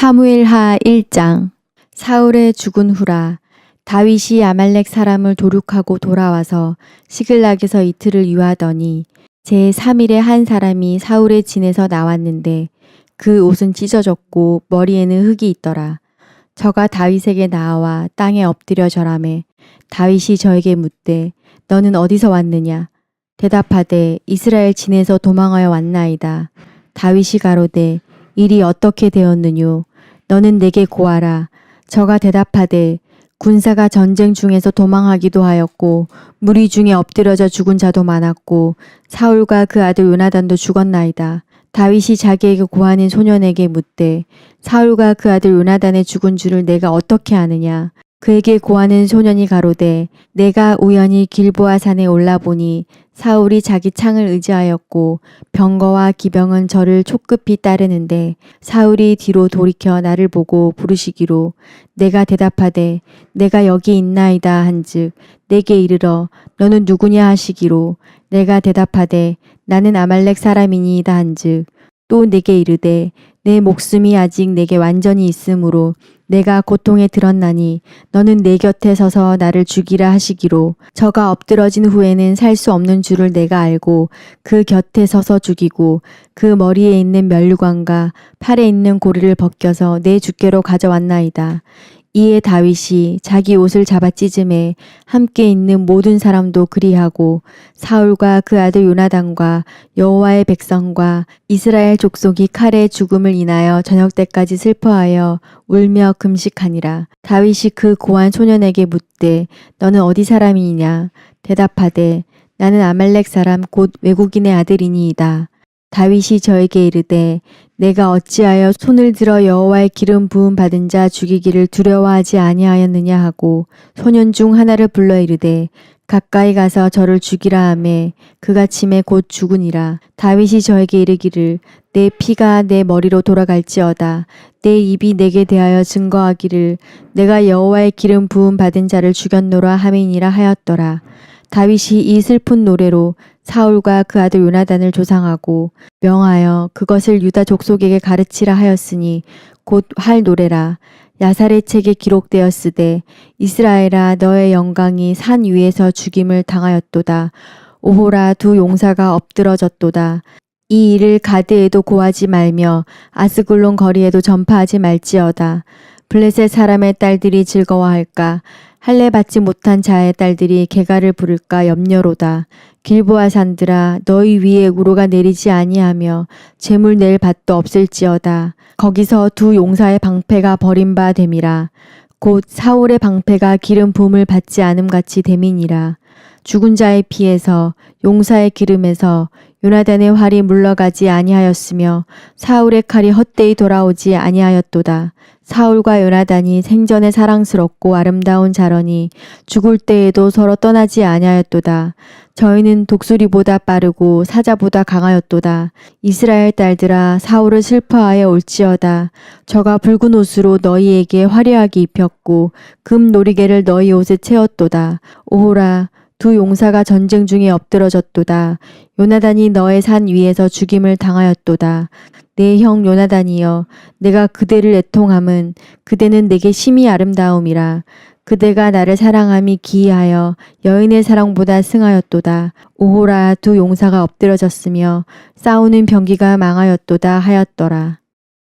사무엘하 1장 사울의 죽은 후라 다윗이 아말렉 사람을 도륙하고 돌아와서 시글락에서 이틀을 유하더니 제 3일에 한 사람이 사울의 진에서 나왔는데 그 옷은 찢어졌고 머리에는 흙이 있더라. 저가 다윗에게 나와 땅에 엎드려 절하매 다윗이 저에게 묻되 너는 어디서 왔느냐 대답하되 이스라엘 진에서 도망하여 왔나이다. 다윗이 가로되 일이 어떻게 되었느뇨 너는 내게 고하라. 저가 대답하되 군사가 전쟁 중에서 도망하기도 하였고 무리 중에 엎드려져 죽은 자도 많았고 사울과 그 아들 요나단도 죽었나이다. 다윗이 자기에게 고하는 소년에게 묻되 사울과 그 아들 요나단의 죽은 줄을 내가 어떻게 아느냐? 그에게 고하는 소년이 가로되 내가 우연히 길보아 산에 올라보니 사울이 자기 창을 의지하였고 병거와 기병은 저를 촉급히 따르는데 사울이 뒤로 돌이켜 나를 보고 부르시기로 내가 대답하되 내가 여기 있나이다 한즉 내게 이르러 너는 누구냐 하시기로 내가 대답하되 나는 아말렉 사람이니이다 한즉 또 내게 이르되 내 목숨이 아직 내게 완전히 있으므로 내가 고통에 들었나니 너는 내 곁에 서서 나를 죽이라 하시기로 저가 엎드러진 후에는 살 수 없는 줄을 내가 알고 그 곁에 서서 죽이고 그 머리에 있는 면류관과 팔에 있는 고리를 벗겨서 내 주께로 가져왔나이다. 이에 다윗이 자기 옷을 잡아 찢음에 함께 있는 모든 사람도 그리하고 사울과 그 아들 요나단과 여호와의 백성과 이스라엘 족속이 칼의 죽음을 인하여 저녁 때까지 슬퍼하여 울며 금식하니라. 다윗이 그 고한 소년에게 묻되 너는 어디 사람이냐? 대답하되 나는 아말렉 사람 곧 외국인의 아들이니이다. 다윗이 저에게 이르되 내가 어찌하여 손을 들어 여호와의 기름 부음 받은 자 죽이기를 두려워하지 아니하였느냐 하고 소년 중 하나를 불러 이르되 가까이 가서 저를 죽이라 하매 그가 침에 곧 죽으니라. 다윗이 저에게 이르기를 내 피가 내 머리로 돌아갈지어다. 내 입이 내게 대하여 증거하기를 내가 여호와의 기름 부음 받은 자를 죽였노라 하민이라 하였더라 다윗이 이 슬픈 노래로 사울과 그 아들 요나단을 조상하고 명하여 그것을 유다 족속에게 가르치라 하였으니 곧 할 노래라. 야살의 책에 기록되었으되 이스라엘아 너의 영광이 산 위에서 죽임을 당하였도다. 오호라 두 용사가 엎드러졌도다. 이 일을 가드에도 고하지 말며 아스글론 거리에도 전파하지 말지어다. 블레셋 사람의 딸들이 즐거워할까? 할례 받지 못한 자의 딸들이 개가를 부를까 염려로다. 길보아 산들아 너희 위에 우로가 내리지 아니하며 재물 낼 밭도 없을지어다. 거기서 두 용사의 방패가 버림바 됨이라. 곧 사울의 방패가 기름 부음을 받지 않음 같이 됨이니라. 죽은 자의 피에서 용사의 기름에서 요나단의 활이 물러가지 아니하였으며 사울의 칼이 헛되이 돌아오지 아니하였도다. 사울과 요나단이 생전에 사랑스럽고 아름다운 자러니 죽을 때에도 서로 떠나지 아니하였도다. 저희는 독수리보다 빠르고 사자보다 강하였도다. 이스라엘 딸들아 사울을 슬퍼하여 올지어다. 저가 붉은 옷으로 너희에게 화려하게 입혔고 금 놀이개를 너희 옷에 채웠도다. 오호라 두 용사가 전쟁 중에 엎드러졌도다. 요나단이 너의 산 위에서 죽임을 당하였도다. 내형 요나단이여 내가 그대를 애통함은 그대는 내게 심히 아름다움이라. 그대가 나를 사랑함이 기이하여 여인의 사랑보다 승하였도다. 오호라 두 용사가 엎드러졌으며 싸우는 병기가 망하였도다 하였더라.